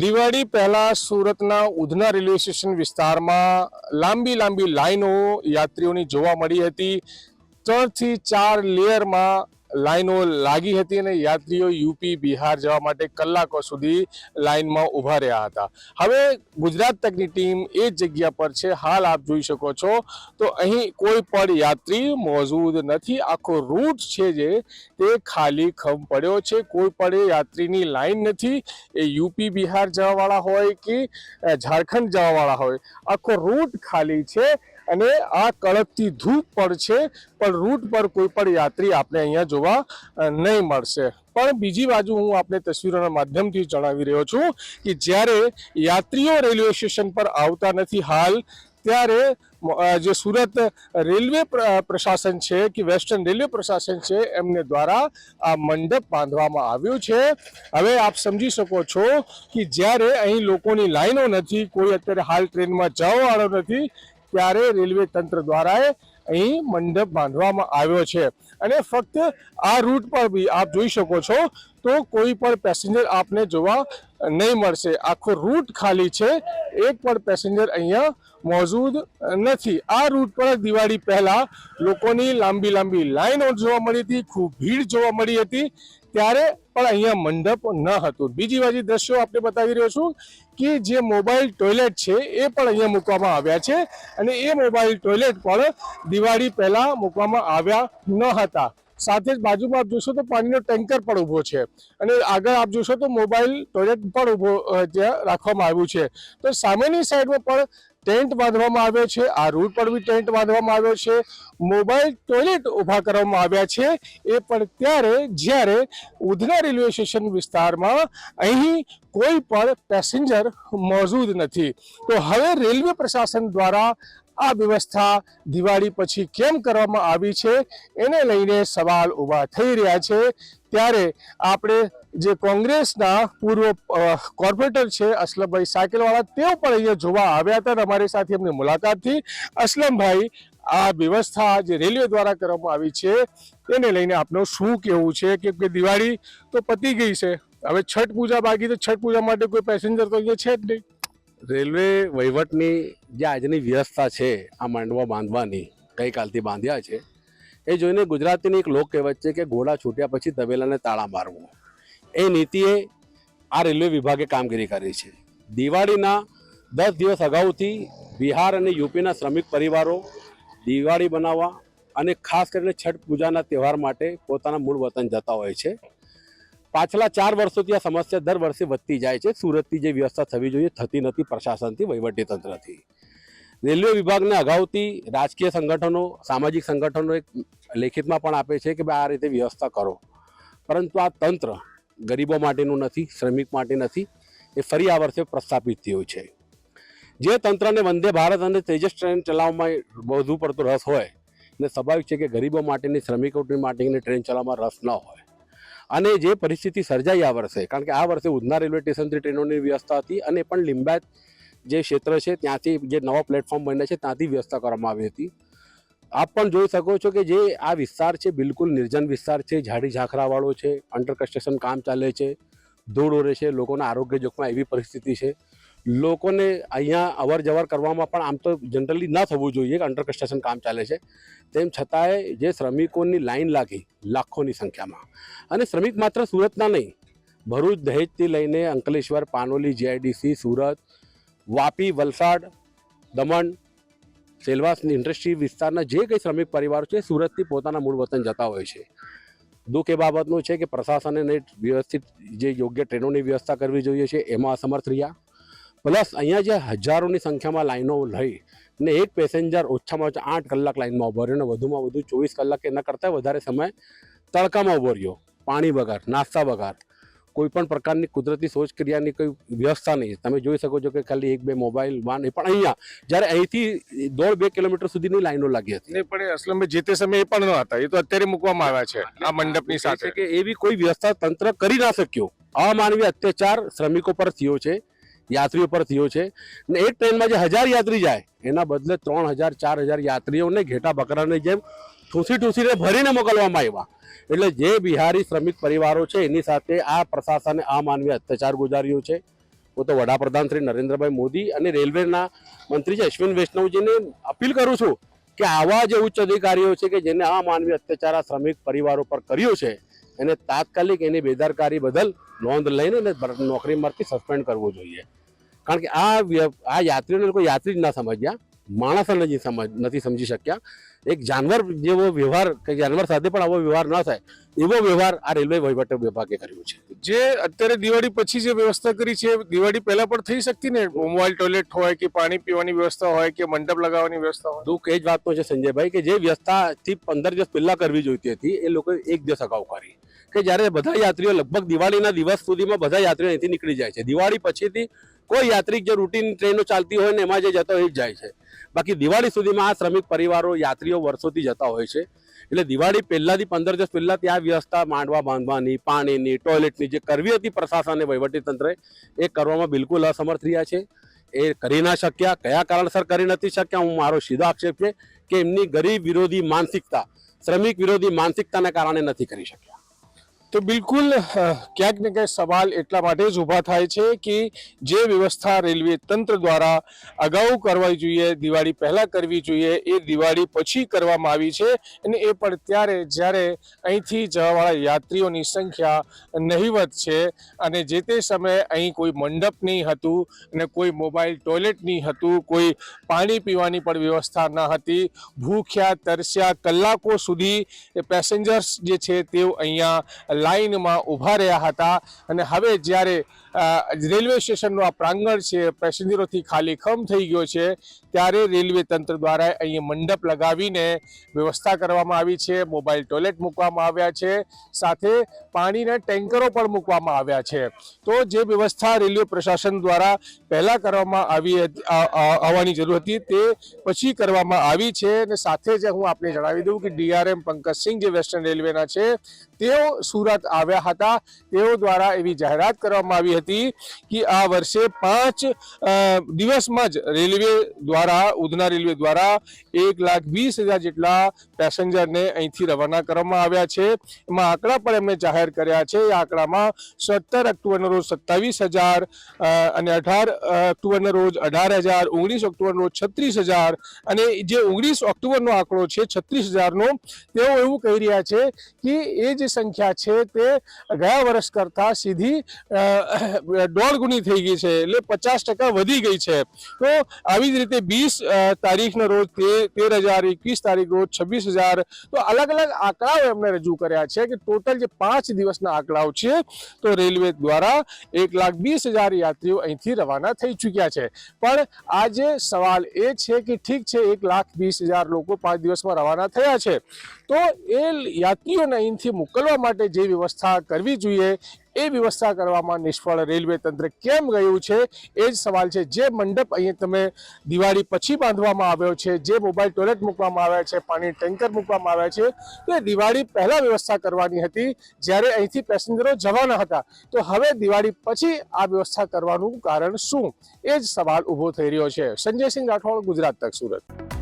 દિવાળી પહેલા સુરતના Udhna railway station વિસ્તારમાં લાંબી લાંબી લાઈનો યાત્રીઓની જોવા મળી હતી. ત્રણથી ચાર લેયરમાં લાઈનો લાગી હતી અને યાત્રીઓ યુપી, બિહાર જવા માટે કલાકો સુધી લાઈનમાં ઊભા રહ્યા હતા. હવે ગુજરાત તકની ટીમ એ જ જગ્યા પર છે. હાલ આપ જોઈ શકો છો. તો અહીં કોઈ પણ યાત્રી મોજૂદ નથી. આખો રૂટ છે જે, તે ખાલી ખમ પડ્યો છે. કોઈ પણ યાત્રીની લાઈન નથી. એ યુપી, બિહાર જવાવાળા હોય કે ઝારખંડ જવાવાળા હોય. આખો રૂટ ખાલી છે અને આ કડકથી ધૂપ પણ છે. પણ રૂટ પર કોઈ પણ યાત્રી આપણે અહીંયા જોવા નહીં મળશે. પણ બીજી બાજુ હું આપણે તસવીરોના માધ્યમથી જણાવી રહ્યો છું કે જ્યારે યાત્રીઓ રેલવે સ્ટેશન પર આવતા નથી હાલ, ત્યારે જે સુરત રેલવે પ્રશાસન છે કે વેસ્ટર્ન રેલવે પ્રશાસન છે, એમને દ્વારા આ મંડપ બાંધવામાં આવ્યું છે. હવે આપ સમજી શકો છો કે જ્યારે અહીં લોકોની લાઈનો નથી, કોઈ અત્યારે હાલ ટ્રેનમાં જવાવાળો નથી, ત્યારે રેલવે તંત્ર દ્વારા અહીં મંડપ બાંધવામાં આવ્યો છે. અને ફક્ત આ રૂટ પર બી આપ જોઈ શકો છો તો કોઈ પણ પેસેન્જર આપને જોવા નહીં મળશે. આખો રૂટ ખાલી છે. એક પણ પેસેન્જર અહીંયા મોજૂદ નથી. આ રૂટ પર દિવાળી પહેલા લોકોની લાંબી લાંબી લાઈનો જોવા મળી હતી, ખૂબ ભીડ જોવા મળી હતી. ત્યારે પણ અહીંયા મંડપ ન હતું. બીજી બાજુ દ્રશ્યો આપણે બતાવી રહ્યો છું કે જે મોબાઈલ ટોયલેટ છે એ પણ અહીંયા મૂકવામાં આવ્યા છે અને એ મોબાઈલ ટોયલેટ પણ દિવાળી પહેલાં મૂકવામાં આવ્યા ન હતા. સાથે જ બાજુમાં આપ જોશો તો પાણીનો ટેન્કર પણ ઊભો છે અને આગળ આપ જોશો તો મોબાઈલ ટોયલેટ પણ ઊભો ત્યાં રાખવામાં આવ્યું છે. તો સામેની સાઈડમાં પણ ટેન્ટ બાંધવામાં આવ્યો છે, આ રૂટ પર બી ટેન્ટ બાંધવામાં આવ્યો છે, મોબાઈલ ટોયલેટ ઊભા કરવામાં આવ્યા છે, એ પણ ત્યારે જ્યારે ઉધના રેલવે સ્ટેશન વિસ્તારમાં અહીં કોઈ પણ પેસેન્જર મોજૂદ નથી. તો હવે રેલવે પ્રશાસન દ્વારા આ વ્યવસ્થા દિવાળી પછી કેમ કરવામાં આવી છે, એને લઈને સવાલ ઊભા થઈ રહ્યા છે. ત્યારે આપણે જે કોંગ્રેસના પૂર્વ કોર્પોરેટર છે અસલમભાઈ સાયકલવાળા તેઓ પણ અહીંયા જોવા આવ્યા હતા અમારી સાથે એમની મુલાકાત થઈ. અસલમભાઈ, આ વ્યવસ્થા જે રેલવે દ્વારા કરવામાં આવી છે તેને લઈને આપનું શું કહેવું છે? કે દિવાળી તો પતી ગઈ છે. હવે છઠ પૂજા બાકી તો છઠ પૂજા માટે કોઈ પેસેન્જર તો અહીંયા છે જ નહીં. રેલવે વહીવટની જે આજની વ્યવસ્થા છે, આ માંડવા બાંધવાની, ગઈકાલથી બાંધ્યા છે, એ જોઈને ગુજરાતીની એક લોક કહેવત છે કે ઘોડા છૂટ્યા પછી તબેલાને તાળા મારવું. એ નીતિએ આ રેલવે વિભાગે કામગીરી કરી છે. દિવાળીના દસ દિવસ અગાઉથી બિહાર અને યુપીના શ્રમિક પરિવારો દિવાળી બનાવવા અને ખાસ કરીને છઠ પૂજાના તહેવાર માટે પોતાના મૂળ વતન જતા હોય છે. પાછલા ચાર વર્ષોથી આ સમસ્યા દર વર્ષે વધતી જાય છે. સુરતથી જે વ્યવસ્થા થવી જોઈએ થતી નથી પ્રશાસનથી, વહીવટીતંત્રથી. રેલવે વિભાગને અગાઉથી રાજકીય સંગઠનો, સામાજિક સંગઠનો એક લેખિતમાં પણ આપે છે કે ભાઈ આ રીતે વ્યવસ્થા કરો. પરંતુ આ તંત્ર ગરીબો માટેનું નથી, શ્રમિક માટે નથી, એ ફરી આ વર્ષે પ્રસ્થાપિત થયું છે. જે તંત્રને વંદે ભારત અને તેજસ ટ્રેન ચલાવવામાં વધુ પડતો રસ હોય ને સ્વાભાવિક છે કે ગરીબો માટેની, શ્રમિકો માટેની ટ્રેન ચલાવવામાં રસ ન હોય. અને જે પરિસ્થિતિ સર્જાઈ આ વર્ષે, કારણ કે આ વર્ષે ઉધના રેલવે સ્ટેશનથી ટ્રેનોની વ્યવસ્થા હતી અને પણ લિંબાયત જે ક્ષેત્ર છે ત્યાંથી જે નવા પ્લેટફોર્મ બન્યા છે ત્યાંથી વ્યવસ્થા કરવામાં આવી હતી. આપ પણ જોઈ શકો છો કે જે આ વિસ્તાર છે, બિલકુલ નિર્જન વિસ્તાર છે, ઝાડી ઝાંખરાવાળો છે અંડર કન્સ્ટ્રક્શન કામ ચાલે છે, ધૂળ ઓરે છે, લોકોના આરોગ્ય જોખમાં એવી પરિસ્થિતિ છે. લોકોને અહીંયા અવર જવર કરવામાં પણ આમ તો જનરલી ન થવું જોઈએ કે અંડર કન્સ્ટ્રક્શન કામ ચાલે છે. તેમ છતાંય જે શ્રમિકોની લાઈન લાગી લાખોની સંખ્યામાં, અને શ્રમિક માત્ર સુરતના નહીં, ભરૂચ, દહેજથી લઈને અંકલેશ્વર, પાનોલી જીઆઈડીસી સુરત, વાપી, વલસાડ, દમણ સેલવાસ ઇન્ડસ્ટ્રી વિસ્તારના જે કંઈ શ્રમિક પરિવારો છે, સુરતથી પોતાના મૂળ વતન જતા હોય છે. દુઃખ એ બાબતનું છે કે પ્રશાસને વ્યવસ્થિત જે યોગ્ય ટ્રેનોની વ્યવસ્થા કરવી જોઈએ છે, એમાં અસમર્થ રહ્યા. પ્લસ અહીંયા જે હજારોની સંખ્યામાં લાઈનો લઈ ને એક પેસેન્જર ઓછામાં ઓછા આઠ કલાક લાઈનમાં ઊભો રહ્યો અને વધુમાં વધુ ચોવીસ કલાક એના કરતાં વધારે સમય તડકામાં ઊભો રહ્યો. પાણી વગર, નાસ્તા વગર. કોઈ પણ પ્રકારની કુદરતી શૌચક્રિયાની કોઈ વ્યવસ્થા નહીં. તમે જોઈ શકો છો કે ખાલી એક બે મોબાઈલ વાન એ પણ અહીંયા જ્યારે અહીંથી દોઢ બે કિલોમીટર સુધીની લાઈનો લાગી હતી. પણ એ અસલમભાઈ જે તે સમયે એ પણ ન હતા. એ તો અત્યારે મૂકવામાં આવ્યા છે આ મંડપની સાથે. કે એવી કોઈ વ્યવસ્થા તંત્ર કરી ના શક્યો. અમાનવીય અત્યાચાર શ્રમિકો પર થયો છે યાત્રીઓ પર થયો છે. ને એક ટ્રેનમાં જે હજાર યાત્રી જાય એના બદલે ત્રણ હજાર ચાર હજાર યાત્રીઓને ઘેટા બકરાની જેમ ઠૂસી ઠૂસીને ભરીને મોકલવામાં આવ્યા. એટલે જે બિહારી શ્રમિક પરિવારો છે, એની સાથે આ પ્રશાસને અમાનવીય અત્યાચાર ગુજાર્યો છે. હું તો વડાપ્રધાન શ્રી નરેન્દ્રભાઈ મોદી અને રેલવેના મંત્રી છે અશ્વિન વૈષ્ણવજીને અપીલ કરું છું કે આવા જે ઉચ્ચ અધિકારીઓ છે કે જેને આ માનવી અત્યાચાર આ શ્રમિક પરિવારો પર કર્યો છે, એને તાત્કાલિક એની બેદરકારી બદલ નોંધ લઈને એને નોકરીમાંથી સસ્પેન્ડ કરવો જોઈએ. કારણ કે આ આ યાત્રીઓને કોઈ યાત્રી જ ના સમજ્યા, માણસ નથી સમજી શક્યા. એક જાનવર જેવો વ્યવહાર કે જાનવર સાથે પણ આવો વ્યવહાર ન થાય એવો વ્યવહાર આ રેલવે વહીવટ વિભાગે કર્યો છે. જે અત્યારે દિવાળી પછી જે વ્યવસ્થા કરી છે દિવાળી પહેલા પણ થઈ શકતી ને? મોબાઈલ ટોયલેટ હોય કે પાણી પીવાની વ્યવસ્થા હોય કે મંડપ લગાવવાની વ્યવસ્થા હોય? દુઃખ એ જ વાતનો છે સંજયભાઈ કે જે વ્યવસ્થાથી પંદર દિવસ પહેલા કરવી જોઈતી હતી એ લોકો એક દિવસ અગાઉ કરી. કે જ્યારે બધા યાત્રીઓ લગભગ દિવાળીના દિવસ સુધીમાં બધા યાત્રીઓ અહીંથી નીકળી જાય છે. દિવાળી પછીથી કોઈ યાત્રિક જે રૂટીન ટ્રેનો ચાલતી હોય ને એમાં જે જતો હોય જ જાય છે. બાકી દિવાળી સુધીમાં આ શ્રમિક પરિવારો, યાત્રીઓ વર્ષોથી જતા હોય છે. એટલે દિવાળી પહેલાંથી પંદર દિવસ પહેલાં ત્યાં વ્યવસ્થા માંડવા, બાંધવાની, પાણીની ટોયલેટની જે કરવી હતી પ્રશાસને વહીવટી તંત્રે એ કરવામાં બિલકુલ અસમર્થ રહ્યા છે. એ કરી ના શક્યા. કયા કારણસર કરી નથી શક્યા હું મારો સીધો આક્ષેપ છે કે એમની ગરીબ વિરોધી માનસિકતા, શ્રમિક વિરોધી માનસિકતાને કારણે નથી કરી શક્યા. તો બિલકુલ ક્યાંક ને ક્યાંક સવાલ એટલા માટે જ ઊભા થાય છે કે જે વ્યવસ્થા રેલવે તંત્ર દ્વારા અગાઉ કરવી જોઈએ, દિવાળી પહેલાં કરવી જોઈએ, એ દિવાળી પછી કરવામાં આવી છે. અને એ પણ ત્યારે જ્યારે અહીંથી જવાવાળા યાત્રીઓની સંખ્યા નહીવત છે અને જે તે સમયે અહીં કોઈ મંડપ નહીં હતું અને કોઈ મોબાઈલ ટોયલેટ નહીં હતું, કોઈ પાણી પીવાની પણ વ્યવસ્થા ન હતી, ભૂખ્યા, તરસ્યા કલાકો સુધી પેસેન્જર્સ જે છે તેઓ અહીંયા લાઈનમાં ઊભા રહ્યા હતા અને હવે જ્યારે રેલવે સ્ટેશનનું આ પ્રાંગણ છે, પેસેન્જરોથી ખાલી ખમ થઈ ગયો છે, ત્યારે રેલવે તંત્ર દ્વારા અહીંયા મંડપ લગાવીને વ્યવસ્થા કરવામાં આવી છે, મોબાઈલ ટોયલેટ મૂકવામાં આવ્યા છે, સાથે પાણીના ટેન્કરો પણ મૂકવામાં આવ્યા છે. તો જે વ્યવસ્થા રેલવે પ્રશાસન દ્વારા પહેલાં કરવામાં આવી આવવાની જરૂર હતી તે પછી કરવામાં આવી છે અને સાથે જ હું આપને જણાવી દઉં કે ડીઆરએમ પંકજસિંહ જે વેસ્ટર્ન રેલવેના છે, તેઓ સુરત આવ્યા હતા. તેઓ દ્વારા એવી જાહેરાત કરવામાં આવી હતી કે આ વર્ષે પાંચ દિવસમાં જ રેલવે દ્વારા, ઉધના રેલવે દ્વારા એક લાખ વીસ હજાર જેટલા પેસેન્જરને અહીંથી રવાના કરવામાં આવ્યા છે. એમાં આંકડા પણ એમણે જાહેર કર્યા છે. એ આંકડામાં સત્તર ઓક્ટોબરના રોજ સત્તાવીસ હજાર અને અઢાર ઓક્ટોબરના રોજ અઢાર હજાર, ઓગણીસ ઓક્ટોબરનો રોજ છત્રીસ હજાર, અને જે ઓગણીસ ઓક્ટોબરનો આંકડો છે છત્રીસ હજારનો, તેઓ એવું કહી રહ્યા છે કે એ જે સંખ્યા છે તે ગયા વર્ષ કરતાં સીધી દોઢ ગુણી થઈ ગઈ છે. એટલે પચાસ ટકા વધી ગઈ છે. તો આવી જ રીતે વીસ તારીખના રોજ તેર હજાર, એકવીસ તારીખ રોજ છવ્વીસ હજાર, તો અલગ અલગ આંકડાઓ એમણે રજૂ કર્યા છે કે ટોટલ જે પાંચ દિવસના આંકડાઓ છે, તો રેલવે દ્વારા એક લાખ વીસ હજાર યાત્રીઓ અહીંથી રવાના થઈ ચૂક્યા છે. પણ આજે સવાલ એ છે કે ઠીક છે, એક લાખ વીસ હજાર લોકો પાંચ દિવસમાં રવાના થયા છે. તો એ યાત્રીઓને અહીંથી મોકલવા માટે વ્યવસ્થા કરવી જોઈએ એ વ્યવસ્થા કરવામાં નિષ્ફળ રેલવે તંત્ર કેમ ગયું છે? એ જ સવાલ છે. જે મંડપ અહીંયા તમે દિવાળી પછી બાંધવામાં આવ્યો છે, જે મોબાઈલ ટોયલેટ મૂકવામાં આવ્યા છે, પાણી ટેન્કર મૂકવામાં આવ્યા છે, તો એ દિવાળી પહેલાં વ્યવસ્થા કરવાની હતી. જ્યારે અહીંથી પેસેન્જરો જવાના હતા, તો હવે દિવાળી પછી આ વ્યવસ્થા કરવાનું કારણ શું? એ જ સવાલ ઊભો થઈ રહ્યો છે. સંજયસિંહ રાઠોડ, ગુજરાત તક સુરત.